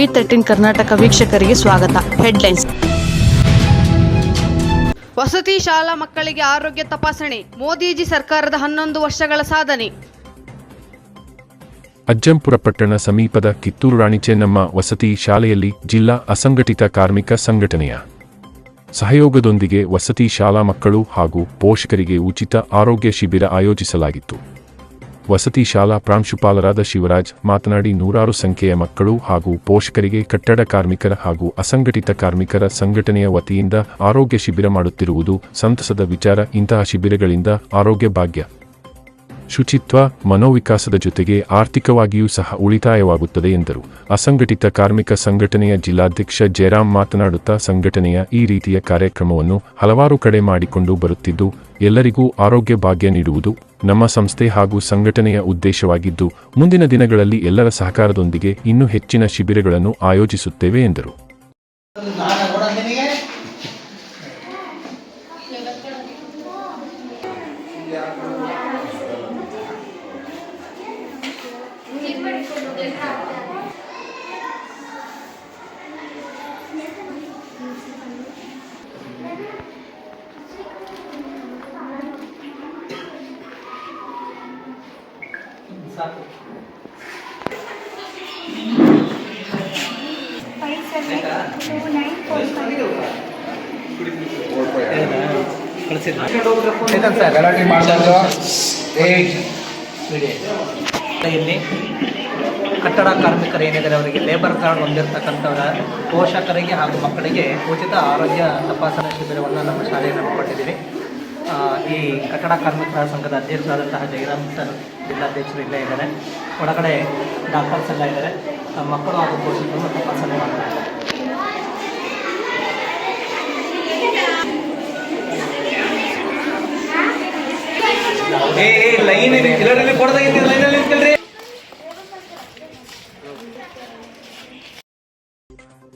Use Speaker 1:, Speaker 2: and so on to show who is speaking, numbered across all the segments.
Speaker 1: TV thirteen Karnataka ವೀಕ್ಷಕರಿಗೆ ಸ್ವಾಗತ. Headlines
Speaker 2: ವಸತಿ ಶಾಲಾ ಮಕ್ಕಳಿಗೆ ಆರೋಗ್ಯ ತಪಾಸಣೆ ಮೋದಿಜಿ ಸರ್ಕಾರದ ಹನ್ನೊಂದು ವರ್ಷಗಳ ಸಾಧನೆ.
Speaker 3: ಅಜ್ಜಂಪುರ ಪಟ್ಟಣ ಸಮೀಪದ ಕಿತ್ತೂರು ರಾಣಿ ಚೆನ್ನಮ್ಮ ವಸತಿ ಶಾಲೆಯಲ್ಲಿ ಜಿಲ್ಲಾ ಅಸಂಘಟಿತ ಕಾರ್ಮಿಕ ಸಂಘಟನೆಯ ಸಹಯೋಗದೊಂದಿಗೆ ವಸತಿ ಶಾಲಾ ಮಕ್ಕಳು ಹಾಗೂ ಪೋಷಕರಿಗೆ ಉಚಿತ ಆರೋಗ್ಯ ಶಿಬಿರ ಆಯೋಜಿಸಲಾಗಿತ್ತು. ವಸತಿ ಶಾಲಾ ಪ್ರಾಂಶುಪಾಲರಾದ ಶಿವರಾಜ್ ಮಾತನಾಡಿ ನೂರಾರು ಸಂಖ್ಯೆಯ ಮಕ್ಕಳು ಹಾಗೂ ಪೋಷಕರಿಗೆ ಕಟ್ಟಡ ಕಾರ್ಮಿಕರ ಹಾಗೂ ಅಸಂಘಟಿತ ಕಾರ್ಮಿಕರ ಸಂಘಟನೆಯ ವತಿಯಿಂದ ಆರೋಗ್ಯ ಶಿಬಿರ ಮಾಡುತ್ತಿರುವುದು ಸಂತಸದ ವಿಚಾರ. ಇಂತಹ ಶಿಬಿರಗಳಿಂದ ಆರೋಗ್ಯ ಭಾಗ್ಯ. ಶುಚಿತ್ವ, ಮನೋವಿಕಾಸದ ಜೊತೆಗೆ ಆರ್ಥಿಕವಾಗಿಯೂ ಸಹ ಉಳಿತಾಯವಾಗುತ್ತದೆ ಎಂದರು. ಅಸಂಘಟಿತ ಕಾರ್ಮಿಕ ಸಂಘಟನೆಯ ಜಿಲ್ಲಾಧ್ಯಕ್ಷ ಜಯರಾಮ್ ಮಾತನಾಡುತ್ತಾ ಸಂಘಟನೆಯ ಈ ರೀತಿಯ ಕಾರ್ಯಕ್ರಮವನ್ನು ಹಲವಾರು ಕಡೆ ಮಾಡಿಕೊಂಡು ಬರುತ್ತಿದ್ದು, ಎಲ್ಲರಿಗೂ ಆರೋಗ್ಯ ಭಾಗ್ಯ ನೀಡುವುದು ನಮ್ಮ ಸಂಸ್ಥೆ ಹಾಗೂ ಸಂಘಟನೆಯ ಉದ್ದೇಶವಾಗಿದ್ದು, ಮುಂದಿನ ದಿನಗಳಲ್ಲಿ ಎಲ್ಲರ ಸಹಕಾರದೊಂದಿಗೆ ಇನ್ನೂ ಹೆಚ್ಚಿನ ಶಿಬಿರಗಳನ್ನು ಆಯೋಜಿಸುತ್ತೇವೆ ಎಂದರು.
Speaker 4: Five seven two nine four five.
Speaker 5: Chetan sir ಗಲಾಟೆ ಮಾಡಬಾರ್ದು ಏಯ್
Speaker 6: ಇಲ್ಲಿ ಕಟ್ಟಡ ಕಾರ್ಮಿಕರು ಏನಿದ್ದಾರೆ ಅವರಿಗೆ ಲೇಬರ್ ಕಾರ್ಡ್ ಹೊಂದಿರತಕ್ಕಂಥವರ ಪೋಷಕರಿಗೆ ಹಾಗೂ ಮಕ್ಕಳಿಗೆ ಉಚಿತ ಆರೋಗ್ಯ ತಪಾಸಣಾ ಶಿಬಿರವನ್ನು ನಮ್ಮ ಶಾಲೆಯಲ್ಲಿ ಹಮ್ಮಿಕೊಂಡಿದ್ದೀವಿ. ಈ ಕಟ್ಟಡ ಕಾರ್ಮಿಕರ ಸಂಘದ ಅಧ್ಯಕ್ಷರಾದಂತಹ ಜಯರಾಮ್ ಸರ್ ಜಿಲ್ಲಾಧ್ಯಕ್ಷರು ಇಲ್ಲೇ ಇದ್ದಾರೆ. ಒಳಗಡೆ ಡಾಕ್ಟರ್ಸ್ ಎಲ್ಲ ಇದ್ದಾರೆ. ಮಕ್ಕಳು ಹಾಗೂ ಪೋಷಕರನ್ನು ತಪಾಸಣೆ ಮಾಡ್ತಾರೆ. ಲೈನ್ ಕೊಡದಾಗಿತ್ತು ಲೈನಲ್ಲಿ ನಿಂತ್ಕೊಳ್ರಿ.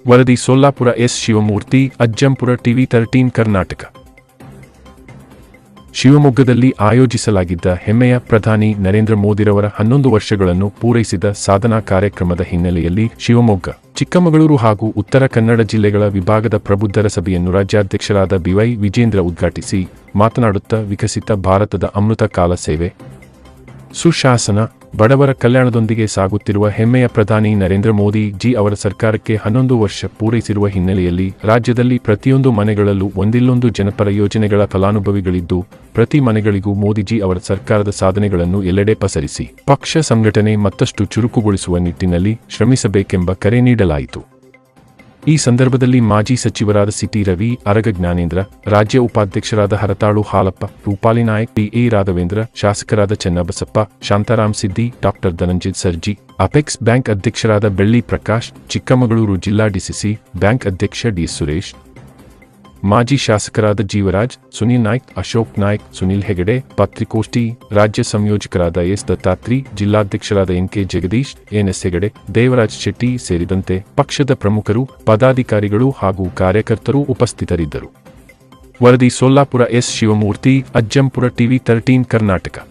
Speaker 3: ವರದಿ Sollapura S Shivamurthy Ajjampura TV thirteen Karnataka. ಶಿವಮೊಗ್ಗದಲ್ಲಿ ಆಯೋಜಿಸಲಾಗಿದ್ದ ಹೆಮ್ಮೆಯ ಪ್ರಧಾನಿ ನರೇಂದ್ರ ಮೋದಿರವರ ಹನ್ನೊಂದು ವರ್ಷಗಳನ್ನು ಪೂರೈಸಿದ ಸಾಧನಾ ಕಾರ್ಯಕ್ರಮದ ಹಿನ್ನೆಲೆಯಲ್ಲಿ ಶಿವಮೊಗ್ಗ, ಚಿಕ್ಕಮಗಳೂರು ಹಾಗೂ ಉತ್ತರ ಕನ್ನಡ ಜಿಲ್ಲೆಗಳ ವಿಭಾಗದ ಪ್ರಬುದ್ಧರ ಸಭೆಯನ್ನು ರಾಜ್ಯಾಧ್ಯಕ್ಷರಾದ ಬಿವೈ ವಿಜೇಂದ್ರ ಉದ್ಘಾಟಿಸಿ ಮಾತನಾಡುತ್ತಾ ವಿಕಸಿತ ಭಾರತದ ಅಮೃತ ಕಾಲ ಸೇವೆ, ಸುಶಾಸನ ಬಡವರ ಕಲ್ಯಾಣದೊಂದಿಗೆ ಸಾಗುತ್ತಿರುವ ಹೆಮ್ಮೆಯ ಪ್ರಧಾನಿ ನರೇಂದ್ರ ಮೋದಿ ಜಿ ಅವರ ಸರ್ಕಾರಕ್ಕೆ ಹನ್ನೊಂದು ವರ್ಷ ಪೂರೈಸಿರುವ ಹಿನ್ನೆಲೆಯಲ್ಲಿ ರಾಜ್ಯದಲ್ಲಿ ಪ್ರತಿಯೊಂದು ಮನೆಗಳಲ್ಲೂ ಒಂದಿಲ್ಲೊಂದು ಜನಪರ ಯೋಜನೆಗಳ ಫಲಾನುಭವಿಗಳಿದ್ದು, ಪ್ರತಿ ಮನೆಗಳಿಗೂ ಮೋದಿಜಿ ಅವರ ಸರ್ಕಾರದ ಸಾಧನೆಗಳನ್ನು ಎಲ್ಲೆಡೆ ಪಸರಿಸಿ. ಪಕ್ಷ ಸಂಘಟನೆ ಮತ್ತಷ್ಟು ಚುರುಕುಗೊಳಿಸುವ ನಿಟ್ಟಿನಲ್ಲಿ ಶ್ರಮಿಸಬೇಕೆಂಬ ಕರೆ ನೀಡಲಾಯಿತು. ಈ ಸಂದರ್ಭದಲ್ಲಿ ಮಾಜಿ ಸಚಿವರಾದ ಸಿಟಿ ರವಿ, ಅರಗ ಜ್ಞಾನೇಂದ್ರ, ರಾಜ್ಯ ಉಪಾಧ್ಯಕ್ಷರಾದ ಹರತಾಳು ಹಾಲಪ್ಪ, ರೂಪಾಲಿ ನಾಯಕ್, ಟಿ ಎ ರಾಘವೇಂದ್ರ, ಶಾಸಕರಾದ Channabasappa Shantaram Siddi doctor Dhananjit Sarji, apex bank ಅಧ್ಯಕ್ಷರಾದ ಬೆಳ್ಳಿ ಪ್ರಕಾಶ್, ಚಿಕ್ಕಮಗಳೂರು ಜಿಲ್ಲಾ ಡಿಸಿಸಿ ಬ್ಯಾಂಕ್ ಅಧ್ಯಕ್ಷ ಡಿ ಸುರೇಶ್ ಮಾಜಿ ಶಾಸಕರಾದ ಜೀವರಾಜ್, ಸುನೀಲ್ ನಾಯ್ಕ್, ಅಶೋಕ್ ನಾಯ್ಕ್, ಸುನೀಲ್ ಹೆಗಡೆ, ಪತ್ರಿಕೋಷ್ಠಿ, ರಾಜ್ಯ ಸಂಯೋಜಕರಾದ S. Dattatri, ಜಿಲ್ಲಾಧ್ಯಕ್ಷರಾದ N. K. Jagadish NS Hegde, Devaraj Shetty ಸೇರಿದಂತೆ ಪಕ್ಷದ ಪ್ರಮುಖರು, ಪದಾಧಿಕಾರಿಗಳು ಹಾಗೂ ಕಾರ್ಯಕರ್ತರು ಉಪಸ್ಥಿತರಿದ್ದರು. ವರದಿ Sollapura S. Shivamurthy, Ajjampura TV thirteen Karnataka.